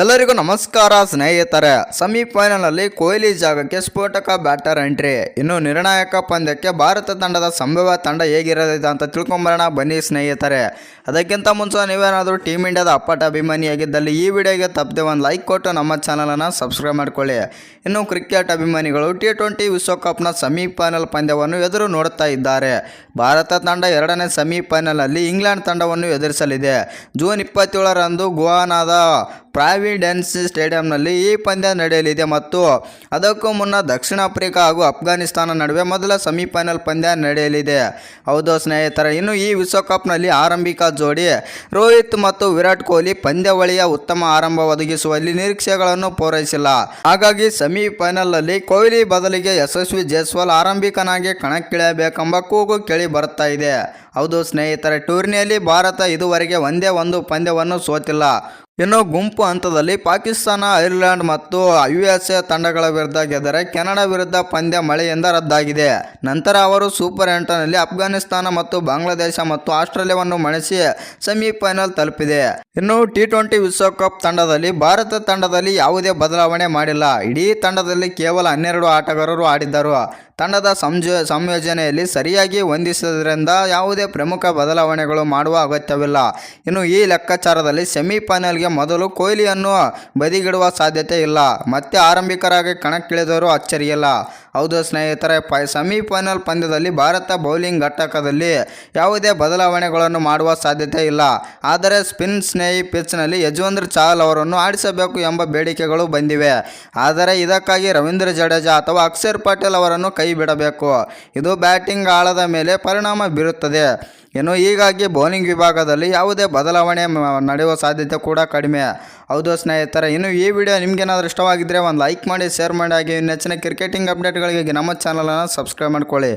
ಎಲ್ಲರಿಗೂ ನಮಸ್ಕಾರ ಸ್ನೇಹಿತರೆ. ಸೆಮಿಫೈನಲ್ನಲ್ಲಿ ಕೊಹ್ಲಿ ಜಾಗಕ್ಕೆ ಸ್ಫೋಟಕ ಬ್ಯಾಟರ್ ಎಂಟ್ರಿ. ಇನ್ನು ನಿರ್ಣಾಯಕ ಪಂದ್ಯಕ್ಕೆ ಭಾರತ ತಂಡದ ಸಂಭವ ತಂಡ ಹೇಗಿರಲಿದೆ ಅಂತ ತಿಳ್ಕೊಂಬರೋಣ ಬನ್ನಿ ಸ್ನೇಹಿತರೆ. ಅದಕ್ಕಿಂತ ಮುಂಚೆ ನೀವೇನಾದರೂ ಟೀಮ್ ಇಂಡಿಯಾದ ಅಪ್ಪಟ ಅಭಿಮಾನಿಯಾಗಿದ್ದಲ್ಲಿ ಈ ವಿಡಿಯೋಗೆ ತಪ್ಪದೆ ಒಂದು ಲೈಕ್ ಕೊಟ್ಟು ನಮ್ಮ ಚಾನಲನ್ನು ಸಬ್ಸ್ಕ್ರೈಬ್ ಮಾಡಿಕೊಳ್ಳಿ. ಇನ್ನು ಕ್ರಿಕೆಟ್ ಅಭಿಮಾನಿಗಳು ಟಿ ಟ್ವೆಂಟಿ ವಿಶ್ವಕಪ್ನ ಸೆಮಿಫೈನಲ್ ಪಂದ್ಯವನ್ನು ಎದುರು ನೋಡುತ್ತಾ ಇದ್ದಾರೆ. ಭಾರತ ತಂಡ ಎರಡನೇ ಸೆಮಿಫೈನಲಲ್ಲಿ ಇಂಗ್ಲೆಂಡ್ ತಂಡವನ್ನು ಎದುರಿಸಲಿದೆ. ಜೂನ್ ಇಪ್ಪತ್ತೇಳರಂದು ಗುವಾನಾದ ಪ್ರಾವಿಡೆನ್ಸ್ ಸ್ಟೇಡಿಯಂನಲ್ಲಿ ಈ ಪಂದ್ಯ ನಡೆಯಲಿದೆ ಮತ್ತು ಅದಕ್ಕೂ ಮುನ್ನ ದಕ್ಷಿಣ ಆಫ್ರಿಕಾ ಹಾಗೂ ಅಫ್ಘಾನಿಸ್ತಾನ ನಡುವೆ ಮೊದಲ ಸೆಮಿಫೈನಲ್ ಪಂದ್ಯ ನಡೆಯಲಿದೆ. ಹೌದು ಸ್ನೇಹಿತರೆ, ಇನ್ನು ಈ ವಿಶ್ವಕಪ್ನಲ್ಲಿ ಆರಂಭಿಕ ಜೋಡಿ ರೋಹಿತ್ ಮತ್ತು ವಿರಾಟ್ ಕೊಹ್ಲಿ ಪಂದ್ಯಾವಳಿಯ ಉತ್ತಮ ಆರಂಭ ಒದಗಿಸುವಲ್ಲಿ ನಿರೀಕ್ಷೆಗಳನ್ನು ಪೂರೈಸಿಲ್ಲ. ಹಾಗಾಗಿ ಸೆಮಿಫೈನಲ್ನಲ್ಲಿ ಕೊಹ್ಲಿ ಬದಲಿಗೆ ಯಶಸ್ವಿ ಜೈಸ್ವಾಲ್ ಆರಂಭಿಕನಾಗಿ ಕಣಕ್ಕಿಳಿಯಬೇಕೆಂಬ ಕೂಗು ಕೇಳಿ ಬರುತ್ತಾ ಇದೆ. ಹೌದು ಸ್ನೇಹಿತರೆ, ಟೂರ್ನಿಯಲ್ಲಿ ಭಾರತ ಇದುವರೆಗೆ ಒಂದೇ ಒಂದು ಪಂದ್ಯವನ್ನು ಸೋತಿಲ್ಲ. ಇನ್ನು ಗುಂಪು ಹಂತದಲ್ಲಿ ಪಾಕಿಸ್ತಾನ, ಐರ್ಲೆಂಡ್ ಮತ್ತು ಯು ಎಸ್ ಎ ತಂಡಗಳ ವಿರುದ್ಧ ಗೆದ್ದರೆ ಕೆನಡಾ ವಿರುದ್ಧ ಪಂದ್ಯ ಮಳೆಯಿಂದ ರದ್ದಾಗಿದೆ. ನಂತರ ಅವರು ಸೂಪರ್ ಎಂಟನಲ್ಲಿ ಅಫ್ಘಾನಿಸ್ತಾನ ಮತ್ತು ಬಾಂಗ್ಲಾದೇಶ ಮತ್ತು ಆಸ್ಟ್ರೇಲಿಯಾವನ್ನು ಮಣಿಸಿ ಸೆಮಿಫೈನಲ್ ತಲುಪಿದೆ. ಇನ್ನು ಟಿ ಟ್ವೆಂಟಿ ವಿಶ್ವಕಪ್ ತಂಡದಲ್ಲಿ ಭಾರತ ತಂಡದಲ್ಲಿ ಯಾವುದೇ ಬದಲಾವಣೆ ಮಾಡಿಲ್ಲ. ಇಡೀ ತಂಡದಲ್ಲಿ ಕೇವಲ ಹನ್ನೆರಡು ಆಟಗಾರರು ಆಡಿದ್ದರು. ತಂಡದ ಸಂಜೋ, ಸಂಯೋಜನೆಯಲ್ಲಿ ಸರಿಯಾಗಿ ಹೊಂದಿಸಿದ್ರಿಂದ ಯಾವುದೇ ಪ್ರಮುಖ ಬದಲಾವಣೆಗಳು ಮಾಡುವ ಅಗತ್ಯವಿಲ್ಲ. ಇನ್ನು ಈ ಲೆಕ್ಕಾಚಾರದಲ್ಲಿ ಸೆಮಿಫೈನಲ್ಗೆ ಮೊದಲು ಕೊಹ್ಲಿಯನ್ನು ಬದಿಗಿಡುವ ಸಾಧ್ಯತೆ ಇಲ್ಲ. ಮತ್ತೆ ಆರಂಭಿಕರಾಗಿ ಕಣಕ್ಕಿಳಿದರೂ ಅಚ್ಚರಿಯಿಲ್ಲ. ಹೌದು ಸ್ನೇಹಿತರೆ, ಪೈ ಸೆಮಿಫೈನಲ್ ಪಂದ್ಯದಲ್ಲಿ ಭಾರತ ಬೌಲಿಂಗ್ ಘಟಕದಲ್ಲಿ ಯಾವುದೇ ಬದಲಾವಣೆಗಳನ್ನು ಮಾಡುವ ಸಾಧ್ಯತೆ ಇಲ್ಲ. ಆದರೆ ಸ್ಪಿನ್ ಸ್ನೇಹಿ ಪಿಚ್ನಲ್ಲಿ ಯಜವೇಂದ್ರ ಚಹಲ್ ಅವರನ್ನು ಆಡಿಸಬೇಕು ಎಂಬ ಬೇಡಿಕೆಗಳು ಬಂದಿವೆ. ಆದರೆ ಇದಕ್ಕಾಗಿ ರವೀಂದ್ರ ಜಡೇಜಾ ಅಥವಾ ಅಕ್ಷರ್ ಪಟೇಲ್ ಅವರನ್ನು ಕೈ ಬಿಡಬೇಕು. ಇದು ಬ್ಯಾಟಿಂಗ್ ಆಳದ ಮೇಲೆ ಪರಿಣಾಮ ಬೀರುತ್ತದೆ. ಇನ್ನು ಹೀಗಾಗಿ ಬೌಲಿಂಗ್ ವಿಭಾಗದಲ್ಲಿ ಯಾವುದೇ ಬದಲಾವಣೆ ನಡೆಯುವ ಸಾಧ್ಯತೆ ಕೂಡ ಕಡಿಮೆ. ಹೌದು ಸ್ನೇಹಿತರೆ, ಇನ್ನು ಈ ವಿಡಿಯೋ ನಿಮಗೇನಾದರೂ ಇಷ್ಟವಾಗಿದ್ದರೆ ಒಂದು ಲೈಕ್ ಮಾಡಿ, ಶೇರ್ ಮಾಡಿ, ಹಾಗೆ ನೆಚ್ಚಿನ ಕ್ರಿಕೆಟಿಂಗ್ ಅಪ್ಡೇಟ್ಗಳಿಗೆ ನಮ್ಮ ಚಾನಲನ್ನು ಸಬ್ಸ್ಕ್ರೈಬ್ ಮಾಡ್ಕೊಳ್ಳಿ.